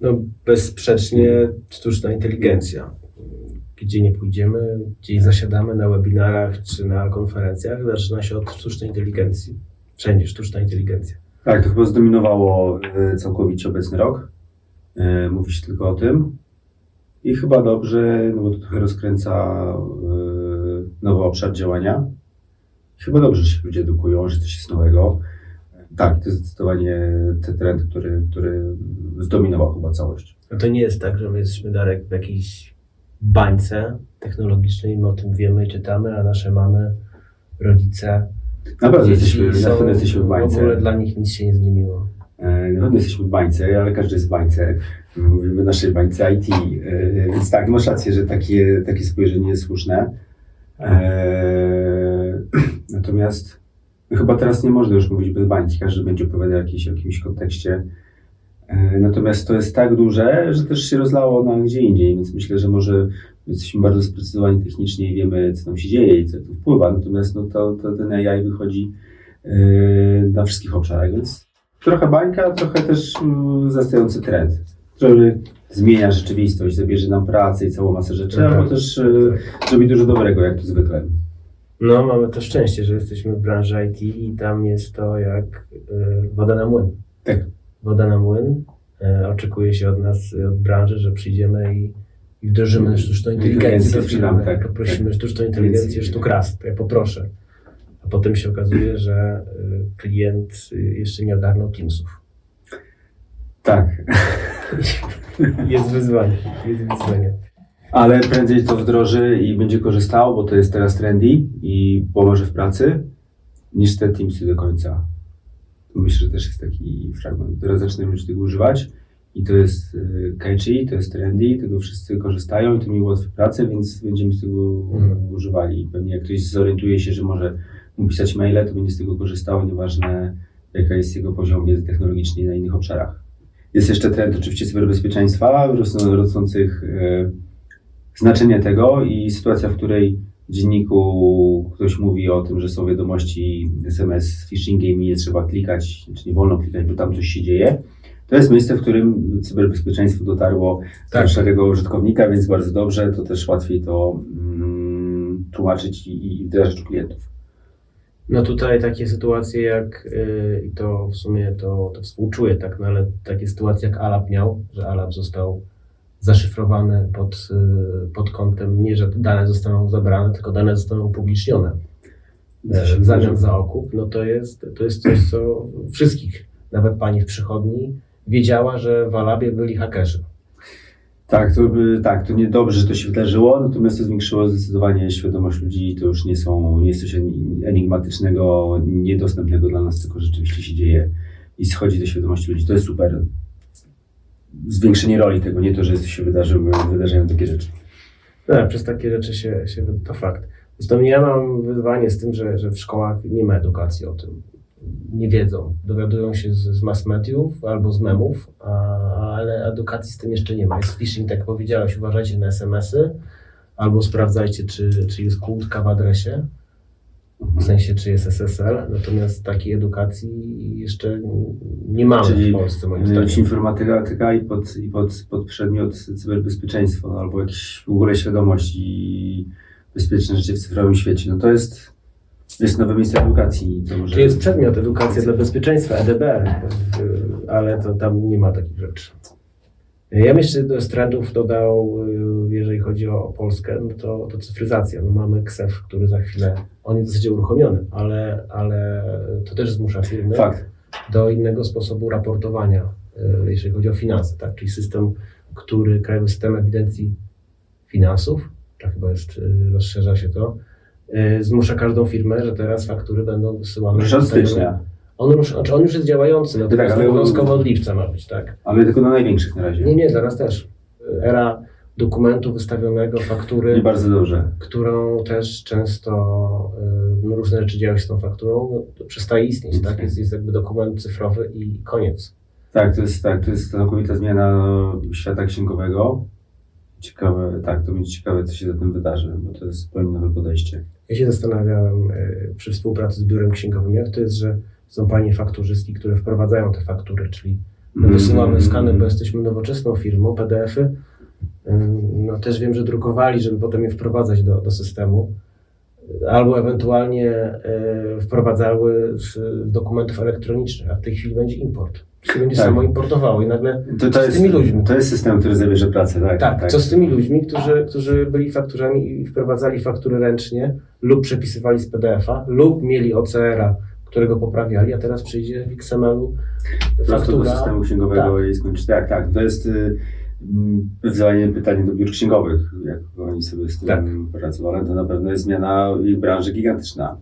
No bezsprzecznie sztuczna inteligencja. Gdzie nie pójdziemy, gdzie zasiadamy na webinarach czy na konferencjach, zaczyna się od sztucznej inteligencji. Wszędzie sztuczna inteligencja. Tak, to chyba zdominowało e, całkowicie obecny rok. E, Mówi się tylko o tym. I chyba dobrze, no bo to trochę rozkręca e, nowy obszar działania. Chyba dobrze, że się ludzie edukują, że coś jest nowego. Tak, to jest zdecydowanie ten trend, który, który zdominował chyba całość. No to nie jest tak, że my jesteśmy Darek w jakiejś bańce technologicznej, my o tym wiemy i czytamy, a nasze mamy, rodzice, Naprawdę jesteśmy, na są, pewno jesteśmy w w bańce. ogóle dla nich nic się nie zmieniło. E, Na pewno jesteśmy w bańce, ale każdy jest w bańce. Mówimy naszej bańce IT. E, Więc tak, masz rację, że takie, takie spojrzenie jest słuszne. E, Natomiast no chyba teraz nie można już mówić bez bańki. Każdy będzie opowiadał jakiś, o jakimś kontekście. E, Natomiast to jest tak duże, że też się rozlało na gdzie indziej, więc myślę, że może jesteśmy bardzo sprecyzowani technicznie i wiemy, co tam się dzieje i co tu wpływa. Natomiast no to, to ten AI wychodzi e, na wszystkich obszarach, więc trochę bańka, trochę też mm, zastający trend, który zmienia rzeczywistość, zabierze nam pracę i całą masę rzeczy, Mhm. albo też e, zrobi dużo dobrego, jak to zwykle. No, mamy to szczęście, że jesteśmy w branży IT i tam jest to jak y, woda na młyn. Tak. Woda na młyn. Y, oczekuje się od nas, od branży, że przyjdziemy i, i wdrożymy sztuczną inteligencję. Sprzedamy, tak, Poprosimy tak. sztuczną inteligencję, sztuk raz, ja poproszę. A potem się okazuje, że y, klient y, jeszcze nie ogarnął Teamsów. Tak, Jest wyzwanie, jest wyzwanie. ale prędzej to wdroży i będzie korzystał, bo to jest teraz trendy i pomoże w pracy, niż te Teamsy do końca. Myślę, że też jest taki fragment. Teraz zaczynają ludzie tego używać i to jest y, catchy, to jest trendy, tego wszyscy korzystają i to mi ułatwi pracę, więc będziemy z tego Mhm. używali. Pewnie jak ktoś zorientuje się, że może mu pisać maile, to będzie z tego korzystał, nieważne jaka jest jego poziom wiedzy technologicznej na innych obszarach. Jest jeszcze trend oczywiście cyberbezpieczeństwa, rosną- rosnących e, znaczenie tego i sytuacja, w której dzienniku ktoś mówi o tym, że są wiadomości SMS z phishingiem i nie trzeba klikać, czy nie wolno klikać, bo tam coś się dzieje. To jest miejsce, w którym cyberbezpieczeństwo dotarło Tak. do szeregu użytkownika, więc bardzo dobrze, to też łatwiej to mm, tłumaczyć i, i wdrażać u klientów. No tutaj takie sytuacje jak, y, i to w sumie to, to współczuję, tak, no ale takie sytuacje jak Alap miał, że Alap został zaszyfrowany pod, y, pod kątem nie, że dane zostaną zabrane, tylko dane zostaną upublicznione e, w zamian za okup, no to jest, to jest coś, co wszystkich, nawet pani w przychodni, wiedziała, że w Alabie byli hakerzy. Tak, to, by, tak, to niedobrze, że to się wydarzyło, natomiast to zwiększyło zdecydowanie świadomość ludzi. To już nie są, nie jest coś eni- enigmatycznego, niedostępnego dla nas, tylko rzeczywiście się dzieje i schodzi do świadomości ludzi. To jest super. Zwiększenie roli tego, nie to, że się wydarzyły, wydarzają takie rzeczy. Tak, przez takie rzeczy się, się to fakt. Zresztą ja mam wyzwanie z tym, że, że w szkołach nie ma edukacji o tym. Nie wiedzą. Dowiadują się z, z mass mediów albo z memów, a, ale edukacji z tym jeszcze nie ma. Jest phishing, tak jak powiedziałeś, uważajcie na SMS-y albo sprawdzajcie, czy, czy jest kłódka w adresie, w sensie, czy jest SSL. Natomiast takiej edukacji jeszcze nie mamy Czyli w Polsce, moim zdaniem. informatyka i pod, i pod, pod przedmiot cyberbezpieczeństwo, albo jakiś w ogóle świadomość i bezpieczne życie w cyfrowym świecie. No to jest, jest nowe miejsce edukacji. To może... Czy jest przedmiot edukacja dla bezpieczeństwa, EDB, ale to tam nie ma takich rzeczy. Ja bym jeszcze do z trendów dodał, y, jeżeli chodzi o Polskę, no to, to cyfryzacja. No mamy KSEF, który za chwilę, on jest w zasadzie uruchomiony, ale, ale to też zmusza firmy Fakt. do innego sposobu raportowania, y, jeżeli chodzi o finanse, tak? czyli system, który, Krajowy System Ewidencji Finansów, tak chyba jest, y, rozszerza się to, zmusza każdą firmę, że teraz faktury będą wysyłane. Już od stycznia, On, już, znaczy on już jest działający, natomiast Tak, obowiązkowo od lipca ma być, tak? ale tylko na największych na razie. Nie, nie, zaraz też. Era dokumentu wystawionego, faktury, Nie bardzo dobrze. którą też często y, no, różne rzeczy dzieją się z tą fakturą, no, przestaje istnieć, tak? Jest, jest jakby dokument cyfrowy i koniec. Tak, to jest tak, to jest całkowita zmiana świata księgowego. Ciekawe, tak, to będzie ciekawe, co się za tym wydarzy, bo to jest zupełnie nowe podejście. Ja się zastanawiałem y, przy współpracy z biurem księgowym, jak to jest, że są panie fakturzystki, które wprowadzają te faktury, czyli My wysyłamy Mm. skany, bo jesteśmy nowoczesną firmą, PDF-y. No też wiem, że drukowali, żeby potem je wprowadzać do, do systemu. Albo ewentualnie e, wprowadzały z dokumentów elektronicznych, a w tej chwili będzie import. Się będzie Tak. samo importowało i nagle To, to, z jest, tymi ludźmi? to jest system, który zabierze pracę, tak? tak, co z tymi ludźmi, którzy, którzy byli fakturami i wprowadzali faktury ręcznie lub przepisywali z PDF-a lub mieli OCR-a, którego poprawiali, a teraz przyjdzie w XML-u prostu do faktura. systemu księgowego tak. i skończyć. Tak, tak. To jest y, mm, pytanie do biur księgowych, jak oni sobie z tym Tak. pracowali. To na pewno jest zmiana ich branży gigantyczna.